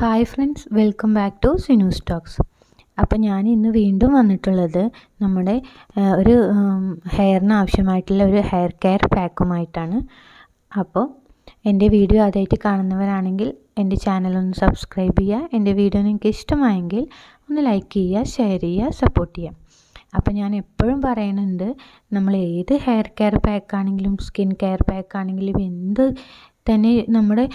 Hi friends welcome back to Sinu stocks അപ്പോൾ ഞാൻ ഇന്ന് വീണ്ടും വന്നിട്ടുള്ളത് നമ്മുടെ ഒരു ഹെയറിന് ആവശ്യമായിട്ടുള്ള ഒരു ഹെയർ കെയർ പാക്കുമായിട്ടാണ് അപ്പോൾ എന്റെ വീഡിയോ ആദ്യമായിട്ട് കാണുന്നവരാണെങ്കിൽ എന്റെ ചാനൽ ഒന്ന് സബ്സ്ക്രൈബ് ചെയ്യുക. എന്റെ വീഡിയോ നിങ്ങൾക്ക് ഇഷ്ടമായെങ്കിൽ ഒന്ന് ലൈക്ക് ചെയ്യുക ഷെയർ ചെയ്യുക സപ്പോർട്ട് ചെയ്യുക. അപ്പോൾ ഞാൻ എപ്പോഴും പറയുന്നുണ്ട് നമ്മൾ ഏത് ഹെയർ കെയർ പാക്കാണെങ്കിലും സ്കിൻ കെയർ പാക്കാണെങ്കിലും എന്ത് തന്നെ നമ്മുടെ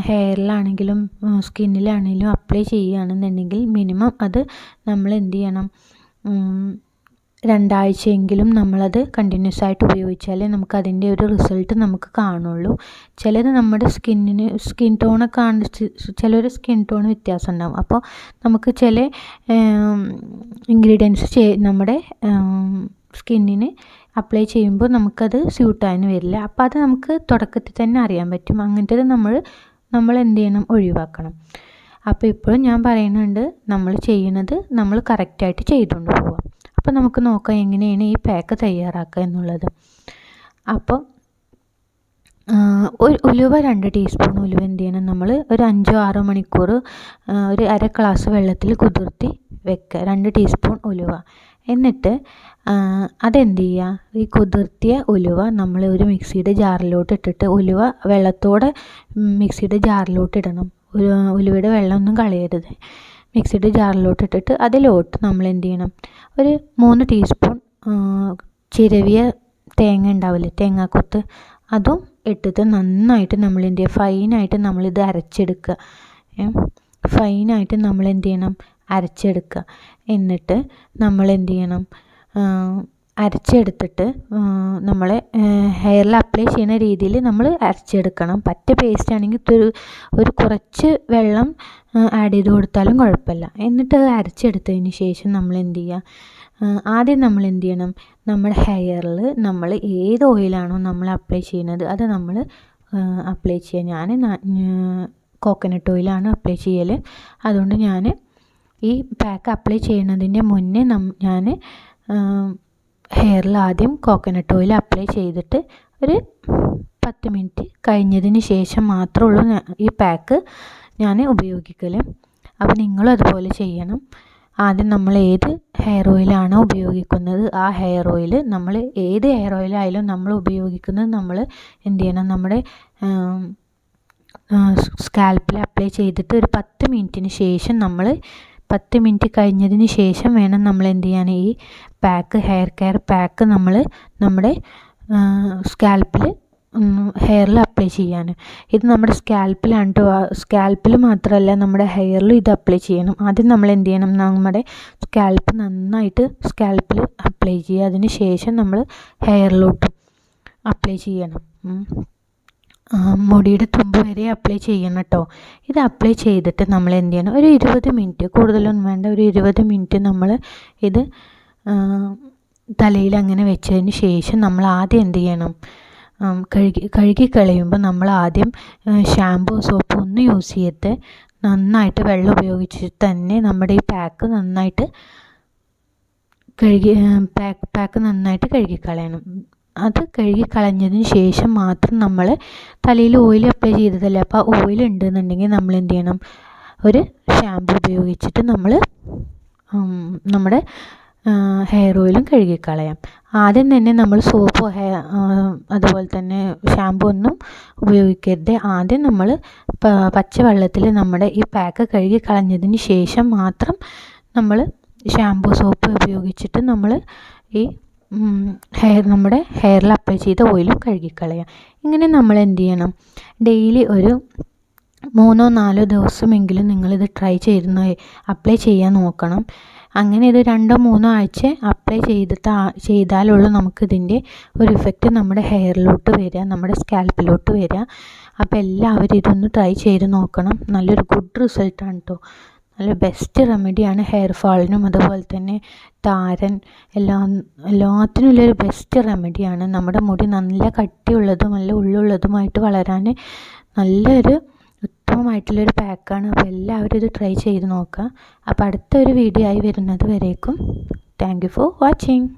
ഹെയറിലാണെങ്കിലും സ്കിന്നിലാണെങ്കിലും അപ്ലൈ ചെയ്യുകയാണെന്നുണ്ടെങ്കിൽ മിനിമം അത് നമ്മൾ എന്ത് ചെയ്യണം രണ്ടാഴ്ചയെങ്കിലും നമ്മളത് കണ്ടിന്യൂസ് ആയിട്ട് ഉപയോഗിച്ചാലേ നമുക്ക് അതിന്റെ ഒരു റിസൾട്ട് നമുക്ക് കാണുള്ളൂ. ചിലത് നമ്മുടെ സ്കിന്നിന് സ്കിൻ ടോണൊക്കെ കാണിച്ച് ചിലർ സ്കിൻ ടോൺ വ്യത്യാസം ഉണ്ടാവും അപ്പോൾ നമുക്ക് ചില ഇൻഗ്രീഡിയൻസ് നമ്മുടെ സ്കിന്നിന് അപ്ലൈ ചെയ്യുമ്പോൾ നമുക്കത് സ്യൂട്ടായെന്ന് വരില്ല. അപ്പോൾ അത് നമുക്ക് തുടക്കത്തിൽ തന്നെ അറിയാൻ പറ്റും. അങ്ങനത്തേത് നമ്മൾ നമ്മൾ എന്ത് ചെയ്യണം? ഒഴിവാക്കണം. അപ്പോൾ ഇപ്പോഴും ഞാൻ പറയുന്നുണ്ട് നമ്മൾ ചെയ്യുന്നത് നമ്മൾ കറക്റ്റായിട്ട് ചെയ്തുകൊണ്ട് പോവാം അപ്പോൾ നമുക്ക് നോക്കാം എങ്ങനെയാണ് ഈ പാക്ക് തയ്യാറാക്കുക എന്നുള്ളത്. അപ്പോൾ ഒരു ഉലുവ രണ്ട് ടീസ്പൂൺ ഉലുവ എന്ത് ചെയ്യണം? നമ്മൾ ഒരു അഞ്ചോ ആറോ മണിക്കൂർ ഒരു അര ഗ്ലാസ് വെള്ളത്തിൽ കുതിർത്തി വെക്കുക. രണ്ട് ടീസ്പൂൺ ഉലുവ. എന്നിട്ട് അതെന്ത് ചെയ്യുക ഈ കുതിർത്തിയ ഉലുവ നമ്മൾ ഒരു മിക്സിയുടെ ജാറിലോട്ട് ഇട്ടിട്ട് ഉലുവ വെള്ളത്തോടെ മിക്സിയുടെ ജാറിലോട്ട് ഇടണം ഉലുവയുടെ വെള്ളമൊന്നും കളയരുത്. മിക്സിയുടെ ജാറിലോട്ട് ഇട്ടിട്ട് അതിലോട്ട് നമ്മൾ എന്ത് ചെയ്യണം ഒരു മൂന്ന് ടീസ്പൂൺ ചിരവിയ തേങ്ങ ഉണ്ടാവില്ലേ? തേങ്ങാക്കൊത്ത്. അതും ഇട്ടിട്ട് നന്നായിട്ട് നമ്മൾ എന്ത് ചെയ്യുക ഫൈനായിട്ട് നമ്മളിത് അരച്ചെടുക്കുക. ഫൈനായിട്ട് നമ്മൾ എന്ത് ചെയ്യണം അരച്ചെടുക്കുക എന്നിട്ട് നമ്മൾ എന്ത് ചെയ്യണം? അരച്ചെടുത്തിട്ട് നമ്മളെ ഹെയറിൽ അപ്ലൈ ചെയ്യുന്ന രീതിയിൽ നമ്മൾ അരച്ചെടുക്കണം. പറ്റ പേസ്റ്റ് ആണെങ്കിൽ ഒരു ഒരു കുറച്ച് വെള്ളം ആഡ് ചെയ്ത് കൊടുത്താലും കുഴപ്പമില്ല. എന്നിട്ട് അത് അരച്ചെടുത്തതിന് ശേഷം നമ്മൾ എന്ത് ചെയ്യുക? ആദ്യം നമ്മൾ എന്ത് ചെയ്യണം? നമ്മുടെ ഹെയറിൽ നമ്മൾ ഏത് ഓയിലാണോ നമ്മൾ അപ്ലൈ ചെയ്യുന്നത് അത് നമ്മൾ അപ്ലൈ ചെയ്യുക. ഞാൻ കോക്കനട്ട് ഓയിലാണ് അപ്ലൈ ചെയ്യൽ അതുകൊണ്ട് ഞാൻ ഈ പാക്ക് അപ്ലൈ ചെയ്യുന്നതിന്റെ മുന്നേ ഞാൻ ഹെയറിൽ ആദ്യം കോക്കനട്ട് ഓയിൽ അപ്ലൈ ചെയ്തിട്ട് ഒരു പത്ത് മിനിറ്റ് കഴിഞ്ഞതിന് ശേഷം മാത്രമേ ഉള്ളൂ ഈ പാക്ക് ഞാൻ ഉപയോഗിക്കൽ അപ്പോൾ നിങ്ങളും അതുപോലെ ചെയ്യണം. ആദ്യം നമ്മൾ ഏത് ഹെയർ ഓയിലാണോ ഉപയോഗിക്കുന്നത് ആ ഹെയർ ഓയിൽ നമ്മൾ ഏത് ഹെയർ ഓയിലായാലും നമ്മൾ ഉപയോഗിക്കുന്നത് നമ്മൾ എന്ത് ചെയ്യണം? നമ്മുടെ സ്കാൽപ്പിൽ അപ്ലൈ ചെയ്തിട്ട് ഒരു പത്ത് മിനിറ്റിന് ശേഷം നമ്മൾ പത്ത് മിനിറ്റ് കഴിഞ്ഞതിന് ശേഷം വേണം നമ്മൾ എന്ത് ചെയ്യാൻ. ഈ പാക്ക് ഹെയർ കെയർ പാക്ക് നമ്മൾ നമ്മുടെ സ്കാൽപ്പിൽ ഹെയറിൽ അപ്ലൈ ചെയ്യാൻ. ഇത് നമ്മുടെ സ്കാൽപ്പിലാണ് സ്കാൽപ്പിൽ മാത്രമല്ല നമ്മുടെ ഹെയറിലും ഇത് അപ്ലൈ ചെയ്യണം. ആദ്യം നമ്മൾ എന്ത് ചെയ്യണം? നമ്മുടെ സ്കാൽപ്പ് നന്നായിട്ട് സ്കാൽപ്പിൽ അപ്ലൈ ചെയ്യുക. അതിന് ശേഷം നമ്മൾ ഹെയറിലോട്ട് അപ്ലൈ ചെയ്യണം. മുടിയുടെ തുമ്പ് വരെ അപ്ലൈ ചെയ്യണം കേട്ടോ ഇത് അപ്ലൈ ചെയ്തിട്ട് നമ്മൾ എന്ത് ചെയ്യണം? ഒരു ഇരുപത് മിനിറ്റ് കൂടുതലൊന്നും വേണ്ട ഒരു ഇരുപത് മിനിറ്റ് നമ്മൾ ഇത് തലയിൽ അങ്ങനെ വെച്ചതിന് ശേഷം നമ്മൾ ആദ്യം എന്ത് ചെയ്യണം? കഴുകി കഴുകി കളയുമ്പോൾ നമ്മൾ ആദ്യം ഷാമ്പു സോപ്പ് ഒന്നും യൂസ് ചെയ്യരുത് നന്നായിട്ട് വെള്ളം ഉപയോഗിച്ച് തന്നെ നമ്മുടെ ഈ പാക്ക് നന്നായിട്ട് കഴുകി പാക്ക് പാക്ക് നന്നായിട്ട് കഴുകി കളയണം. അത് കഴുകി കളഞ്ഞതിന് ശേഷം മാത്രം നമ്മൾ തലയിൽ ഓയിൽ അപ്ലൈ ചെയ്തതല്ലേ? അപ്പോൾ ഓയിൽ ഉണ്ടെന്നുണ്ടെങ്കിൽ നമ്മൾ എന്ത് ചെയ്യണം? ഒരു ഷാമ്പു ഉപയോഗിച്ചിട്ട് നമ്മൾ നമ്മുടെ ഹെയർ ഓയിലും കഴുകിക്കളയാം ആദ്യം തന്നെ നമ്മൾ സോപ്പോ ഹെയർ അതുപോലെ തന്നെ ഷാമ്പു ഒന്നും ഉപയോഗിക്കരുത്. ആദ്യം നമ്മൾ പച്ചവെള്ളത്തിൽ നമ്മുടെ ഈ പാക്ക് കഴുകി കളഞ്ഞതിന് ശേഷം മാത്രം നമ്മൾ ഷാമ്പു സോപ്പ് ഉപയോഗിച്ചിട്ട് നമ്മൾ ഈ ഹെയർ നമ്മുടെ ഹെയറിൽ അപ്ലൈ ചെയ്ത ഓയിലും കഴുകിക്കളയാം. ഇങ്ങനെ നമ്മൾ എന്ത് ചെയ്യണം? ഡെയിലി ഒരു മൂന്നോ നാലോ ദിവസമെങ്കിലും നിങ്ങളിത് ട്രൈ ചെയ്ത് അപ്ലൈ ചെയ്യാൻ നോക്കണം. അങ്ങനെ ഇത് രണ്ടോ മൂന്നോ ആഴ്ച അപ്ലൈ ചെയ്തിട്ട് ചെയ്താലുള്ളൂ നമുക്കിതിന്റെ ഒരു ഇഫക്റ്റ് നമ്മുടെ ഹെയറിലോട്ട് വരിക നമ്മുടെ സ്കാൽപ്പിലോട്ട് വരിക അപ്പോൾ എല്ലാവരും ഇതൊന്ന് ട്രൈ ചെയ്ത് നോക്കണം. നല്ലൊരു ഗുഡ് റിസൾട്ടാണ് കേട്ടോ നല്ല ബെസ്റ്റ് റെമഡിയാണ് ഹെയർ ഫാളിനും അതുപോലെ തന്നെ താരൻ. എല്ലാം എല്ലാത്തിനുള്ളൊരു ബെസ്റ്റ് റെമഡിയാണ് നമ്മുടെ മുടി നല്ല കട്ടിയുള്ളതും നല്ല ഉള്ളുള്ളതുമായിട്ട് വളരാൻ നല്ലൊരു ഉത്തമമായിട്ടുള്ളൊരു പാക്കാണ് അപ്പോൾ എല്ലാവരും ഇത് ട്രൈ ചെയ്ത് നോക്കുക. അപ്പോൾ അടുത്തൊരു വീഡിയോ ആയി വരുന്നത് വരേക്കും. Thank you for watching